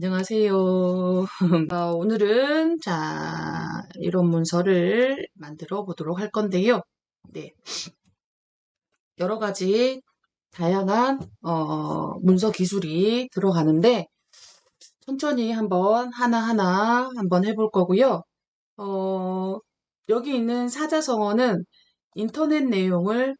안녕하세요. 어, 오늘은 자 이론 문서를 만들어 보도록 할 건데요. 네, 여러 가지 다양한 어, 문서 기술이 들어가는데 천천히 한번 하나하나 한번 해볼 거고요. 어, 여기 있는 사자성어는 인터넷 내용을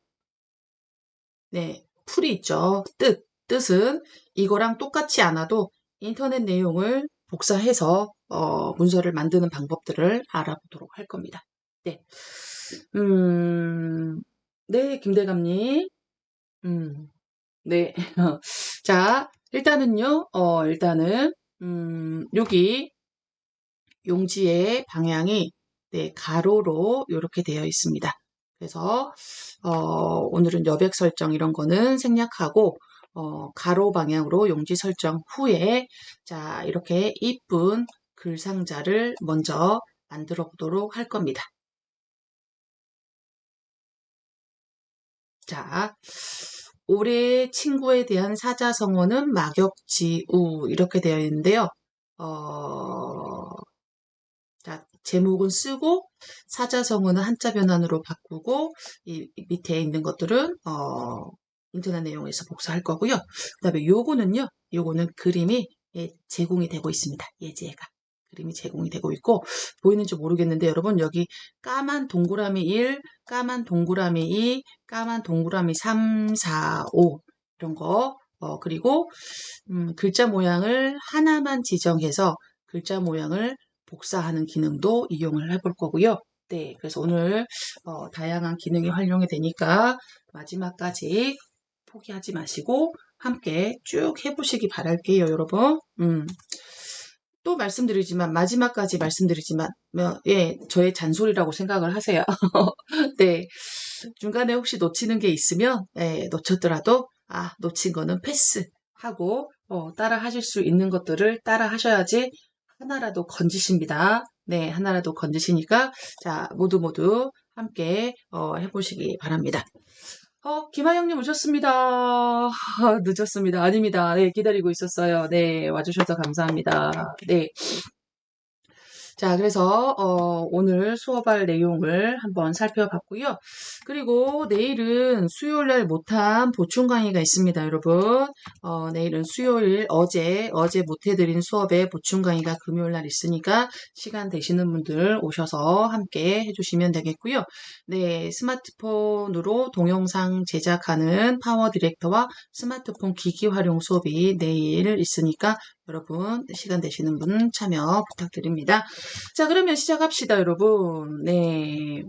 네, 풀이 있죠. 뜻, 뜻은 이거랑 똑같지 않아도 인터넷 내용을 복사해서 어, 문서를 만드는 방법들을 알아보도록 할 겁니다. 네. 음, 네, 김대감님. 음, 네. 자, 일단은요, 어, 일단은, 음, 여기 용지의 방향이 네, 가로로 이렇게 되어 있습니다. 그래서, 어, 오늘은 여백 설정 이런 거는 생략하고, 어, 가로 방향으로 용지 설정 후에 자 이렇게 이쁜 글 상자를 먼저 만들어 보도록 할 겁니다. 자, 올해 친구에 대한 사자성어는 막역지우 이렇게 되어 있는데요. 어, 자, 제목은 쓰고 사자성어는 한자 변환으로 바꾸고 이 밑에 있는 것들은 어, 인터넷 내용에서 복사할 거고요. 그 다음에 요거는요. 요거는 그림이 예, 제공이 되고 있습니다. 예제가. 그림이 제공이 되고 있고 보이는지 모르겠는데 여러분 여기 까만 동그라미 1, 까만 동그라미 2, 까만 동그라미 3, 4, 5 이런 거 어, 그리고 음, 글자 모양을 하나만 지정해서 글자 모양을 복사하는 기능도 이용을 해볼 거고요. 네, 그래서 오늘 어, 다양한 기능이 활용이 되니까 마지막까지 포기하지 마시고 함께 쭉 해보시기 바랄게요, 여러분. 음. 또 말씀드리지만 마지막까지 말씀드리지만 뭐, 예 저의 잔소리라고 생각을 하세요. 네 중간에 혹시 놓치는 게 있으면 예, 놓쳤더라도 아 놓친 거는 패스 하고 어, 따라 하실 수 있는 것들을 따라 하셔야지 하나라도 건지십니다. 네 하나라도 건지시니까 자 모두 모두 함께 어, 해보시기 바랍니다. 어, 김하영님 오셨습니다. 아, 늦었습니다. 아닙니다. 네, 기다리고 있었어요. 네, 와주셔서 감사합니다. 네. 자, 그래서 어, 오늘 수업할 내용을 한번 살펴봤고요. 그리고 내일은 수요일 날 못한 보충 강의가 있습니다, 여러분. 어, 내일은 수요일 어제 어제 못해드린 수업에 보충 강의가 금요일 날 있으니까 시간 되시는 분들 오셔서 함께 해주시면 되겠고요. 네, 스마트폰으로 동영상 제작하는 파워 디렉터와 스마트폰 기기 활용 수업이 내일 있으니까 여러분 시간 되시는 분 참여 부탁드립니다. 자 그러면 시작합시다 여러분. 네.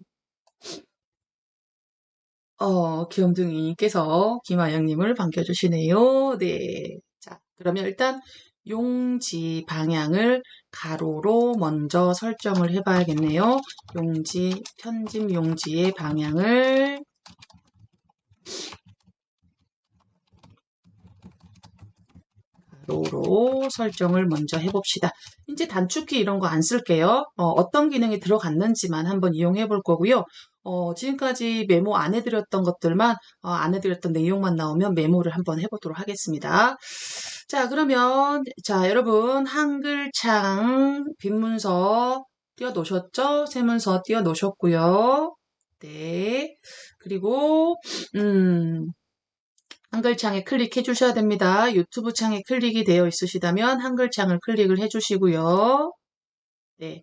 어, 귀염둥이님께서 김아영님을 반겨주시네요. 네. 자, 그러면 일단 용지 방향을 가로로 먼저 설정을 해봐야겠네요. 용지, 편집 용지의 방향을 가로로 설정을 먼저 해봅시다. 이제 단축키 이런 거 안 쓸게요. 어, 떤 기능이 들어갔는지만 한번 이용해 볼 거고요. 어, 지금까지 메모 안 해드렸던 것들만 어, 안 해드렸던 내용만 나오면 메모를 한번 해보도록 하겠습니다. 자 그러면 자 여러분 한글창 빈문서 띄워 놓으셨죠? 세문서 띄워 놓으셨고요. 네. 그리고 음 한글창에 클릭해 주셔야 됩니다. 유튜브 창에 클릭이 되어 있으시다면 한글창을 클릭을 해 주시고요. 네.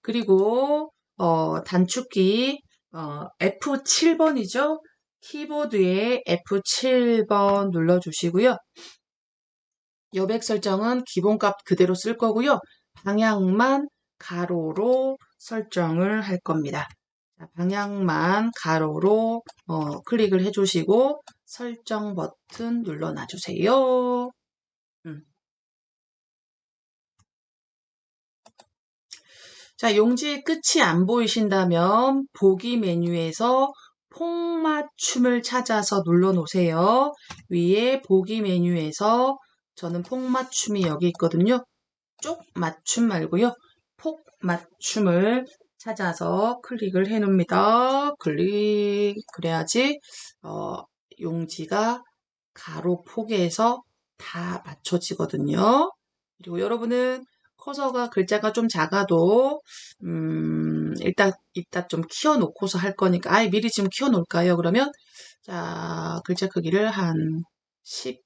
그리고 어, 단축키 어, F7번이죠. 키보드에 F7번 눌러주시고요. 여백 설정은 기본값 그대로 쓸 거고요. 방향만 가로로 설정을 할 겁니다. 방향만 가로로 어, 클릭을 해주시고 설정 버튼 눌러놔 주세요. 음. 자, 용지의 끝이 안 보이신다면 보기 메뉴에서 폭맞춤을 찾아서 눌러 놓으세요. 위에 보기 메뉴에서 저는 폭맞춤이 여기 있거든요. 쪽 맞춤 말고요. 폭 맞춤을 찾아서 클릭을 해 놓습니다. 클릭 그래야지 어, 용지가 가로 폭에서 다 맞춰지거든요. 그리고 여러분은 커서가 글자가 좀 작아도 음, 일단 이따 좀 키워놓고서 할 거니까 아예 미리 지금 키워놓을까요? 그러면 자 글자 크기를 한 10,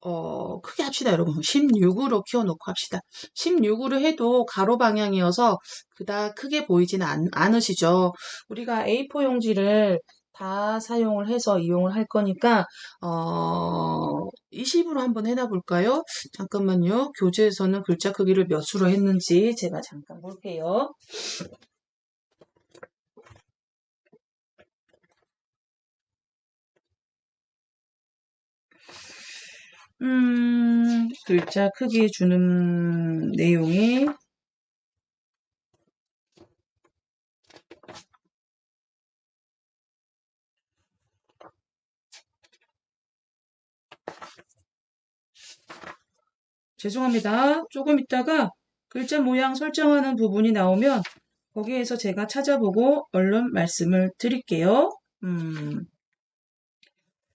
어, 크게 합시다, 여러분. 16으로 키워놓고 합시다. 16으로 해도 가로 방향이어서 그닥 크게 보이지는 않, 않으시죠? 우리가 A4 용지를 다 사용을 해서 이용을 할 거니까, 어, 20으로 한번 해놔 볼까요? 잠깐만요. 교재에서는 글자 크기를 몇 수로 했는지 제가 잠깐 볼게요. 음, 글자 크기 주는 내용이 죄송합니다. 조금 있다가 글자 모양 설정하는 부분이 나오면 거기에서 제가 찾아보고 얼른 말씀을 드릴게요. 음,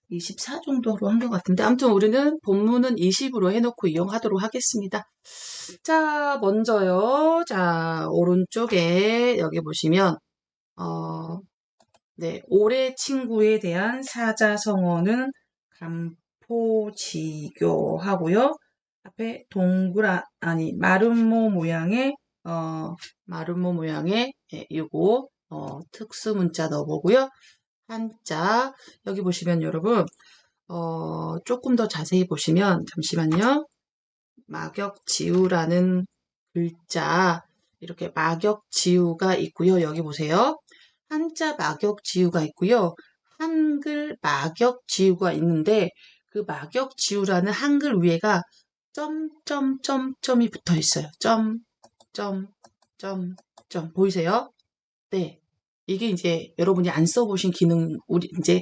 24 정도로 한 것 같은데 아무튼 우리는 본문은 20으로 해놓고 이용하도록 하겠습니다. 자, 먼저요. 자, 오른쪽에 여기 보시면 어, 네, 올해 친구에 대한 사자성어는 간포지교 하고요. 앞에 동그라 아니 마름모 모양의 어 마름모 모양의 예, 요거 어 특수 문자 넣어보고요. 한자 여기 보시면 여러분 어 조금 더 자세히 보시면 잠시만요. 막역지우라는 글자 이렇게 막역지우가 있고요. 여기 보세요. 한자 막역지우가 있고요. 한글 막역지우가 있는데 그 막역지우라는 한글 위에가 점, 점, 점, 점이 붙어 있어요. 점, 점, 점, 점. 보이세요? 네. 이게 이제 여러분이 안 써보신 기능, 우리 이제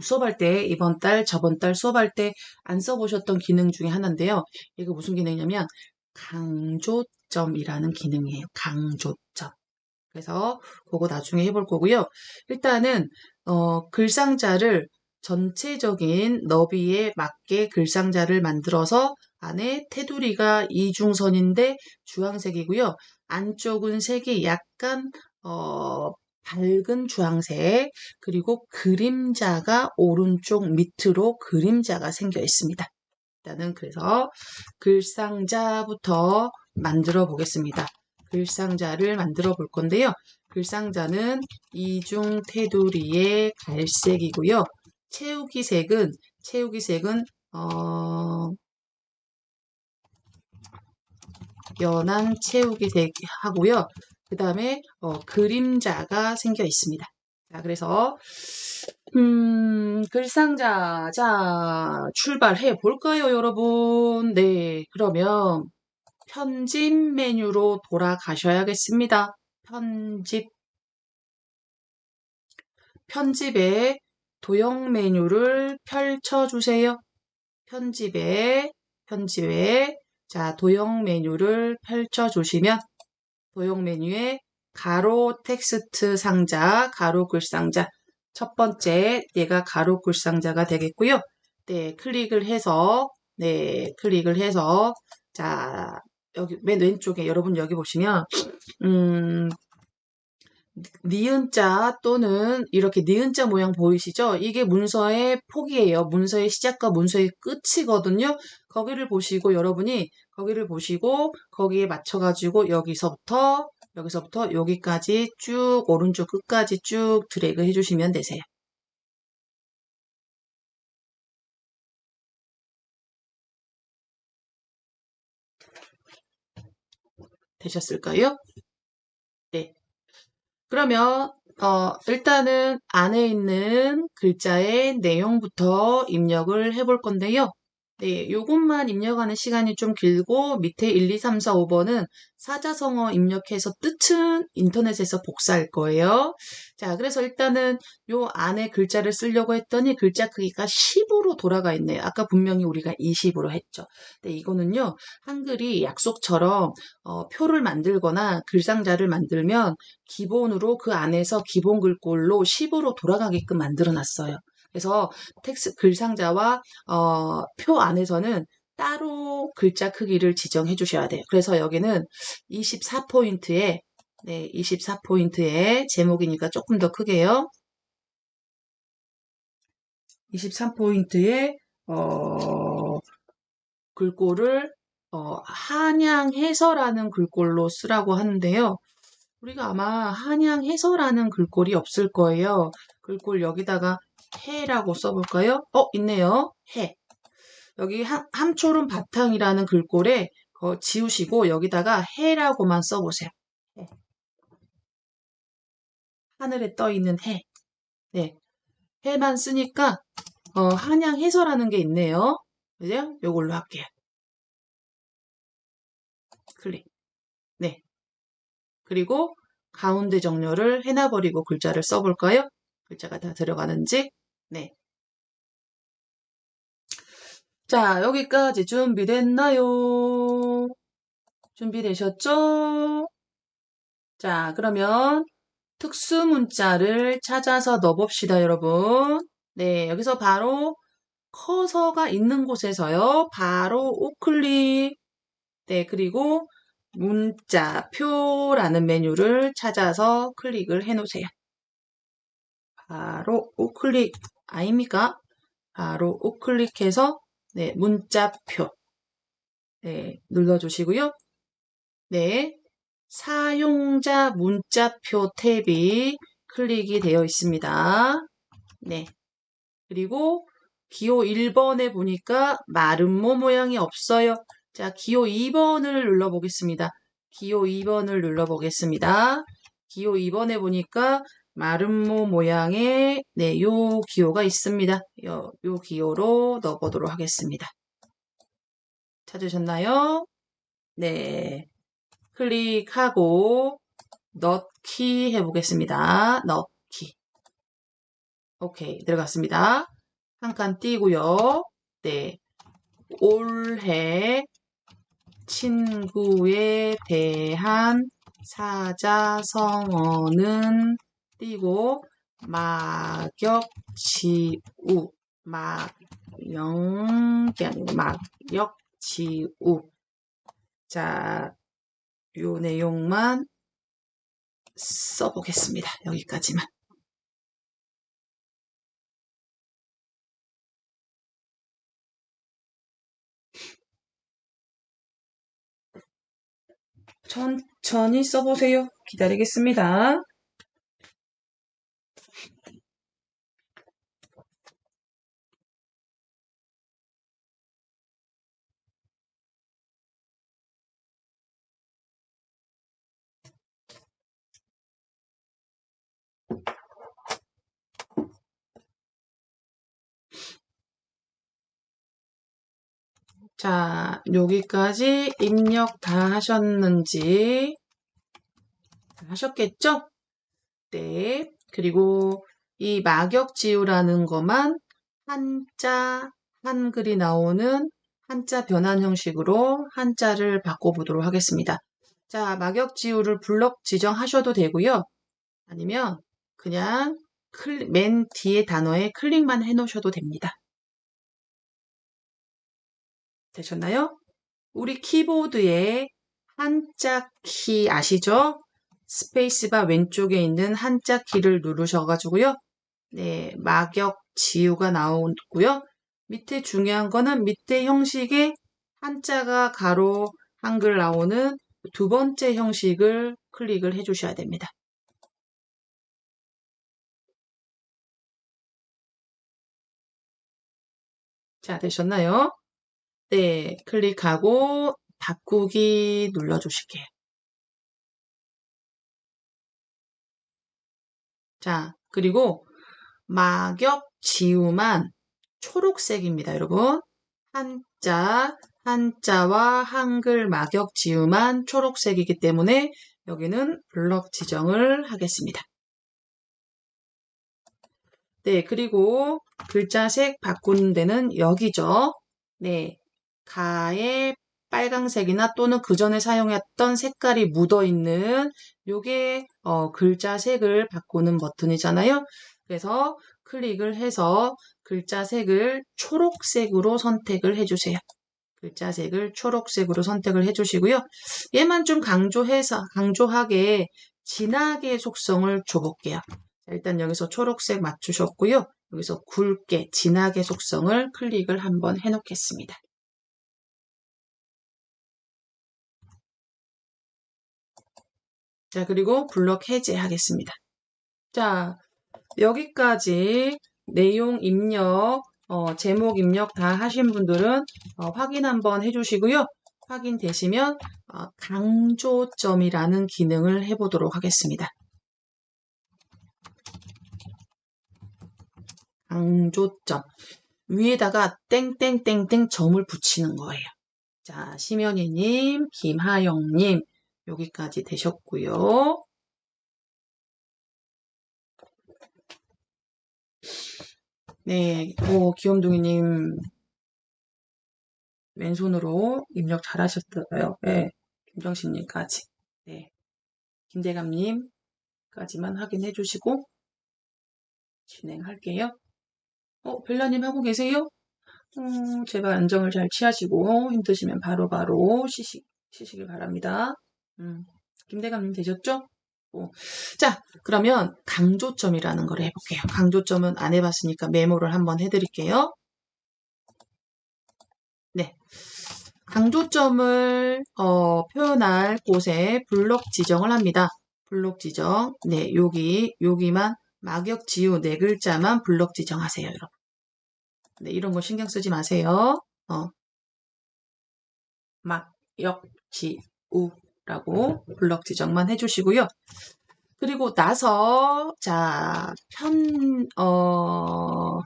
수업할 때, 이번 달, 저번 달 수업할 때 안 써보셨던 기능 중에 하나인데요. 이거 무슨 기능이냐면, 강조점이라는 기능이에요. 강조점. 그래서 그거 나중에 해볼 거고요. 일단은, 어, 글상자를 전체적인 너비에 맞게 글상자를 만들어서 안에 테두리가 이중선인데 주황색이고요. 안쪽은 색이 약간 어, 밝은 주황색 그리고 그림자가 오른쪽 밑으로 그림자가 생겨 있습니다. 일단은 그래서 글상자부터 만들어 보겠습니다. 글상자를 만들어 볼 건데요. 글상자는 이중 테두리의 갈색이고요. 채우기 색은 채우기 색은 어, 연한 채우기 색 하고요. 그 다음에 어, 그림자가 생겨 있습니다. 자, 그래서 음, 글상자 자 출발해 볼까요, 여러분? 네, 그러면 편집 메뉴로 돌아가셔야겠습니다. 편집 편집에 도형 메뉴를 펼쳐주세요. 편집에 편집에 자, 도형 메뉴를 펼쳐 주시면 도형 메뉴에 가로 텍스트 상자, 가로 글 상자 첫 번째 얘가 가로 글 상자가 되겠고요. 네, 클릭을 해서 네, 클릭을 해서 자, 여기 맨 왼쪽에 여러분 여기 보시면 음, 니은자 또는 이렇게 니은자 모양 보이시죠? 이게 문서의 폭이에요. 문서의 시작과 문서의 끝이거든요. 거기를 보시고 여러분이 거기를 보시고 거기에 맞춰가지고 여기서부터 여기서부터 여기까지 쭉 오른쪽 끝까지 쭉 드래그 해주시면 되세요. 되셨을까요? 네. 그러면 어, 일단은 안에 있는 글자의 내용부터 입력을 해볼 건데요. 네, 요것만 입력하는 시간이 좀 길고 밑에 1, 2, 3, 4, 5번은 사자성어 입력해서 뜻은 인터넷에서 복사할 거예요. 자, 그래서 일단은 요 안에 글자를 쓰려고 했더니 글자 크기가 10으로 돌아가 있네요. 아까 분명히 우리가 20으로 했죠. 근데 이거는요, 한글이 약속처럼 어, 표를 만들거나 글상자를 만들면 기본으로 그 안에서 기본 글꼴로 10으로 돌아가게끔 만들어 놨어요. 그래서 텍스 글 상자와 어, 표 안에서는 따로 글자 크기를 지정해 주셔야 돼요. 그래서 여기는 24포인트에 네, 24포인트에 제목이니까 조금 더 크게요. 23포인트에 어, 글꼴을 어, 한양해서라는 글꼴로 쓰라고 하는데요. 우리가 아마 한양해서라는 글꼴이 없을 거예요. 글꼴 여기다가 해라고 써볼까요? 어, 있네요. 해. 여기 함, 함초름 바탕이라는 글꼴에 어, 지우시고 여기다가 해라고만 써보세요. 해. 하늘에 떠 있는 해. 네. 해만 쓰니까 어, 한양 해서라는 게 있네요. 그죠? 요걸로 할게요. 클릭. 네. 그리고 가운데 정렬을 해놔버리고 글자를 써볼까요? 글자가 다 들어가는지. 네. 자, 여기까지 준비됐나요? 준비되셨죠? 자, 그러면 특수 문자를 찾아서 넣어봅시다, 여러분. 네, 여기서 바로 커서가 있는 곳에서요. 바로 우클릭. 네, 그리고 문자표라는 메뉴를 찾아서 클릭을 해 놓으세요. 바로 우클릭 아닙니까? 바로 우클릭해서 네, 문자표 네, 눌러주시고요. 네, 사용자 문자표 탭이 클릭이 되어 있습니다. 네, 그리고 기호 1번에 보니까 마름모 모양이 없어요. 자, 기호 2번을 눌러보겠습니다. 기호 2번을 눌러보겠습니다. 기호 2번에 보니까 마름모 모양의 네, 요 기호가 있습니다. 요, 요 기호로 넣어보도록 하겠습니다. 찾으셨나요? 네. 클릭하고 넣기 해보겠습니다. 넣기. 오케이. 들어갔습니다. 한 칸 띄고요. 네. 올해 친구에 대한 사자성어는 띄고 막역지우 막영게 아니고 막역지우 자, 요 내용만 써보겠습니다. 여기까지만. 천천히 써보세요. 기다리겠습니다. 자, 여기까지 입력 다 하셨는지 하셨겠죠? 네. 그리고 이 막역 지우라는 것만 한자, 한글이 나오는 한자 변환 형식으로 한자를 바꿔보도록 하겠습니다. 자, 막역 지우를 블럭 지정하셔도 되고요. 아니면 그냥 클, 맨 뒤에 단어에 클릭만 해 놓으셔도 됩니다. 되셨나요? 우리 키보드에 한자 키 아시죠? 스페이스바 왼쪽에 있는 한자 키를 누르셔가지고요. 네, 막역 지우가 나오고요. 밑에 중요한 거는 밑에 형식에 한자가 가로 한글 나오는 두 번째 형식을 클릭을 해 주셔야 됩니다. 자, 되셨나요? 네, 클릭하고 바꾸기 눌러주실게요. 자, 그리고 막역 지우만 초록색입니다, 여러분. 한자, 한자와 한글 막역 지우만 초록색이기 때문에 여기는 블럭 지정을 하겠습니다. 네, 그리고 글자색 바꾸는 데는 여기죠. 네, 가에 빨강색이나 또는 그 전에 사용했던 색깔이 묻어있는 요게 어, 글자 색을 바꾸는 버튼이잖아요. 그래서 클릭을 해서 글자 색을 초록색으로 선택을 해주세요. 글자 색을 초록색으로 선택을 해주시고요. 얘만 좀 강조해서, 강조하게 진하게 속성을 줘볼게요. 자, 일단 여기서 초록색 맞추셨고요. 여기서 굵게 진하게 속성을 클릭을 한번 해놓겠습니다. 자, 그리고 블럭 해제하겠습니다. 자, 여기까지 내용 입력, 어, 제목 입력 다 하신 분들은 어, 확인 한번 해주시고요. 확인되시면 어, 강조점이라는 기능을 해보도록 하겠습니다. 강조점 위에다가 땡땡땡땡 점을 붙이는 거예요. 자, 심연희님, 김하영님 여기까지 되셨고요. 네, 오, 귀염둥이님 왼손으로 입력 잘 하셨어요. 네, 김정신님까지. 네, 김대감님까지만 확인해 주시고 진행할게요. 어, 벨라님 하고 계세요? 음, 제가 안정을 잘 취하시고 힘드시면 바로바로 바로 쉬시, 쉬시길 바랍니다. 음, 김대감님 되셨죠? 어. 자, 그러면 강조점이라는 걸 해볼게요. 강조점은 안 해봤으니까 메모를 한번 해드릴게요. 네. 강조점을 어, 표현할 곳에 블록 지정을 합니다. 블록 지정. 네, 여기, 여기만 막역 지우 네 글자만 블록 지정하세요, 여러분. 네, 이런 거 신경 쓰지 마세요. 어. 막역 지우 라고 블록 지정만 해주시고요. 그리고 나서 자, 편, 어,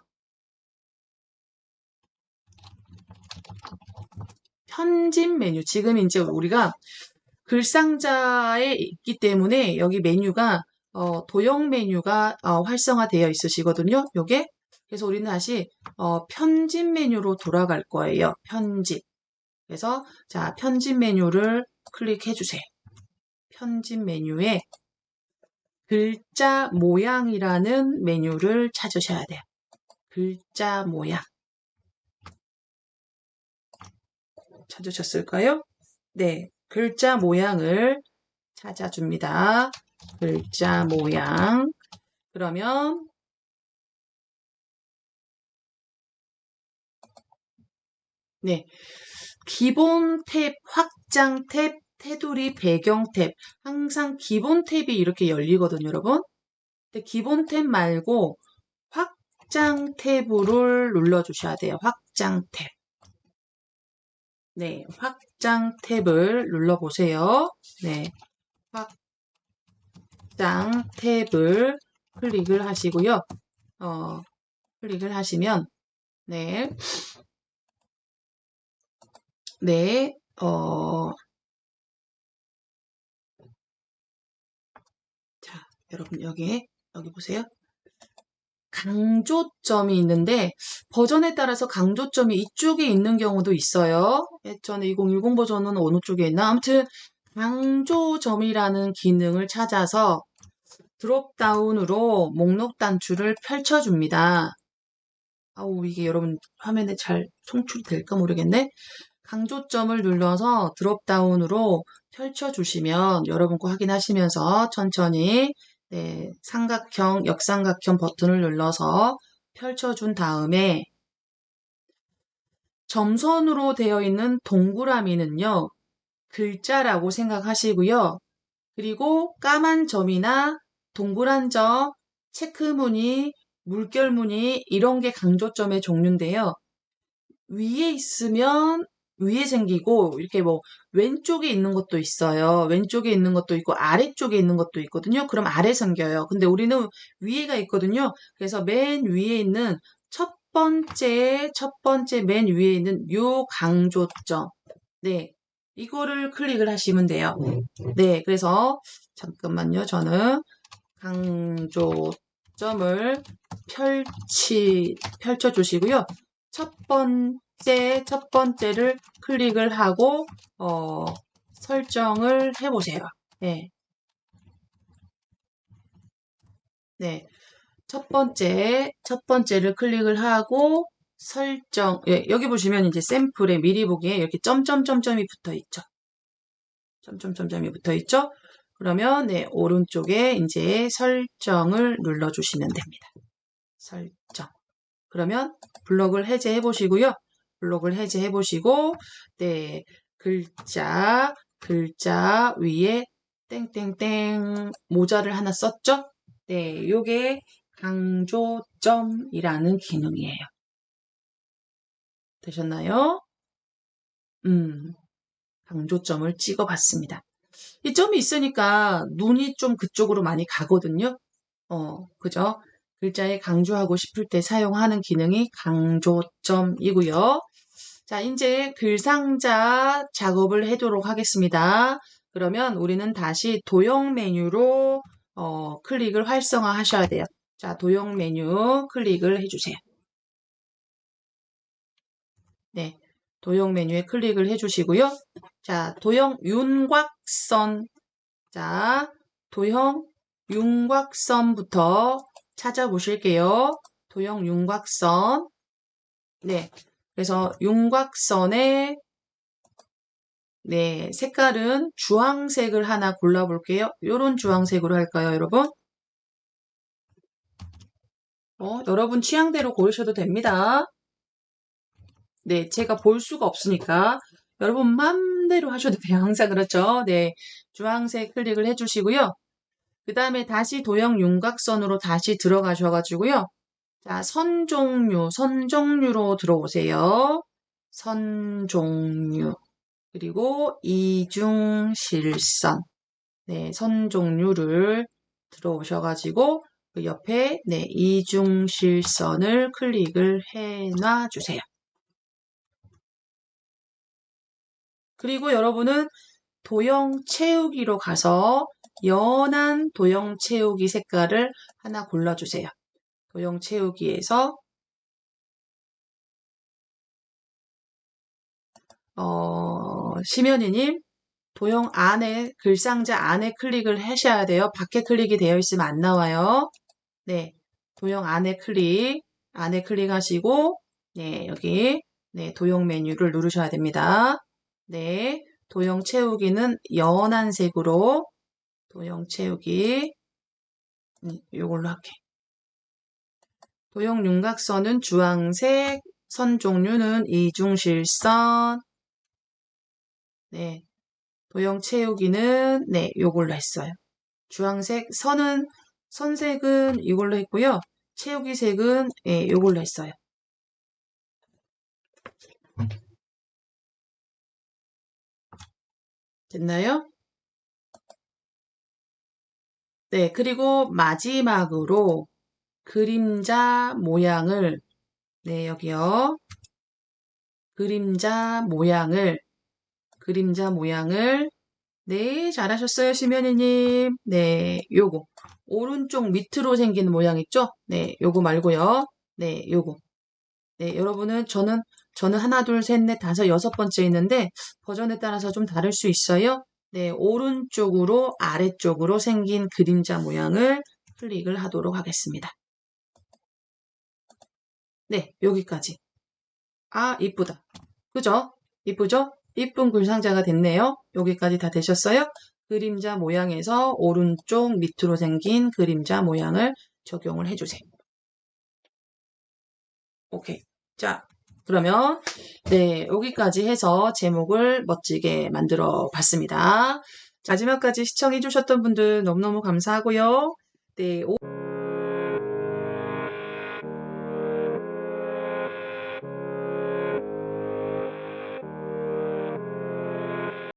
편집 메뉴. 지금 이제 우리가 글상자에 있기 때문에 여기 메뉴가 어, 도형 메뉴가 어, 활성화되어 있으시거든요. 요게 그래서 우리는 다시 어, 편집 메뉴로 돌아갈 거예요. 편집. 그래서 자 편집 메뉴를 클릭해 주세요. 편집 메뉴에 글자 모양이라는 메뉴를 찾으셔야 돼요. 글자 모양. 찾으셨을까요? 네, 글자 모양을 찾아줍니다. 글자 모양. 그러면 네, 기본 탭, 확장 탭, 테두리 배경 탭. 항상 기본 탭이 이렇게 열리거든요, 여러분. 근데 기본 탭 말고 확장 탭을 눌러주셔야 돼요. 확장 탭. 네, 확장 탭을 눌러보세요. 네, 확장 탭을 클릭을 하시고요. 어, 클릭을 하시면, 네, 네, 어, 자, 여러분 여기, 여기 보세요. 강조점이 있는데 버전에 따라서 강조점이 이쪽에 있는 경우도 있어요. 예전에 2010 버전은 어느 쪽에 있나? 아무튼 강조점이라는 기능을 찾아서 드롭다운으로 목록 단추를 펼쳐줍니다. 아우 이게 여러분 화면에 잘 송출이 될까 모르겠네. 강조점을 눌러서 드롭다운으로 펼쳐주시면 여러분 거 확인하시면서 천천히 네, 삼각형, 역삼각형 버튼을 눌러서 펼쳐준 다음에 점선으로 되어 있는 동그라미는요, 글자라고 생각하시고요. 그리고 까만 점이나 동그란 점, 체크무늬, 물결무늬 이런 게 강조점의 종류인데요. 위에 있으면 위에 생기고 이렇게 뭐 왼쪽에 있는 것도 있어요. 왼쪽에 있는 것도 있고 아래쪽에 있는 것도 있거든요. 그럼 아래 생겨요. 근데 우리는 위에가 있거든요. 그래서 맨 위에 있는 첫 번째 첫 번째 맨 위에 있는 요 강조점. 네. 이거를 클릭을 하시면 돼요. 네. 그래서 잠깐만요. 저는 강조점을 펼치 펼쳐 주시고요. 첫 번째 첫 번째를 클릭을 하고, 어, 설정을 해보세요. 네. 네. 첫 번째, 첫 번째를 클릭을 하고, 설정, 예, 여기 보시면 이제 샘플에 미리 보기에 이렇게 점점점점이 붙어 있죠. 점점점점이 붙어 있죠. 그러면 네, 오른쪽에 이제 설정을 눌러주시면 됩니다. 설정. 그러면 블록을 해제해 보시고요. 블록을 해제해 보시고, 네, 글자, 글자 위에 땡땡땡 모자를 하나 썼죠? 네, 요게 강조점이라는 기능이에요. 되셨나요? 음, 강조점을 찍어 봤습니다. 이 점이 있으니까 눈이 좀 그쪽으로 많이 가거든요. 어, 그죠? 글자에 강조하고 싶을 때 사용하는 기능이 강조점이고요. 자, 이제 글상자 작업을 해도록 하겠습니다. 그러면 우리는 다시 도형 메뉴로 어, 클릭을 활성화 하셔야 돼요. 자, 도형 메뉴 클릭을 해주세요. 네, 도형 메뉴에 클릭을 해주시고요. 자, 도형 윤곽선. 자, 도형 윤곽선부터 찾아보실게요. 도형 윤곽선. 네, 그래서 윤곽선의 네, 색깔은 주황색을 하나 골라볼게요. 요런 주황색으로 할까요, 여러분? 어, 여러분 취향대로 고르셔도 됩니다. 네, 제가 볼 수가 없으니까 여러분 맘대로 하셔도 돼요. 항상 그렇죠. 네, 주황색 클릭을 해주시고요. 그 다음에 다시 도형 윤곽선으로 다시 들어가셔가지고요. 자, 선 종류, 선 종류로 들어오세요. 선 종류. 그리고 이중실선. 네, 선 종류를 들어오셔가지고 그 옆에 네, 이중실선을 클릭을 해 놔 주세요. 그리고 여러분은 도형 채우기로 가서 연한 도형 채우기 색깔을 하나 골라주세요. 도형 채우기에서 어, 심연이님 도형 안에 글상자 안에 클릭을 하셔야 돼요. 밖에 클릭이 되어 있으면 안 나와요. 네, 도형 안에 클릭 안에 클릭하시고 네 여기 네 도형 메뉴를 누르셔야 됩니다. 네, 도형 채우기는 연한 색으로 도형 채우기 음, 요걸로 할게. 도형 윤곽선은 주황색, 선 종류는 이중실선. 네, 도형 채우기는 네, 요걸로 했어요. 주황색, 선은 선색은 이걸로 했고요. 채우기 색은 예, 요걸로 했어요. 됐나요? 네, 그리고 마지막으로 그림자 모양을, 네, 여기요. 그림자 모양을, 그림자 모양을, 네, 잘하셨어요, 심연이님. 네, 요거. 오른쪽 밑으로 생긴 모양 있죠? 네, 요거 말고요. 네, 요거. 네, 여러분은 저는 저는 하나, 둘, 셋, 넷, 다섯, 여섯 번째 있는데 버전에 따라서 좀 다를 수 있어요. 네, 오른쪽으로 아래쪽으로 생긴 그림자 모양을 클릭을 하도록 하겠습니다. 네, 여기까지. 아, 이쁘다. 그죠? 이쁘죠? 이쁜 글상자가 됐네요. 여기까지 다 되셨어요? 그림자 모양에서 오른쪽 밑으로 생긴 그림자 모양을 적용을 해주세요. 오케이. 자, 그러면 네 여기까지 해서 제목을 멋지게 만들어 봤습니다. 마지막까지 시청해 주셨던 분들 너무너무 감사하고요. 네. 오...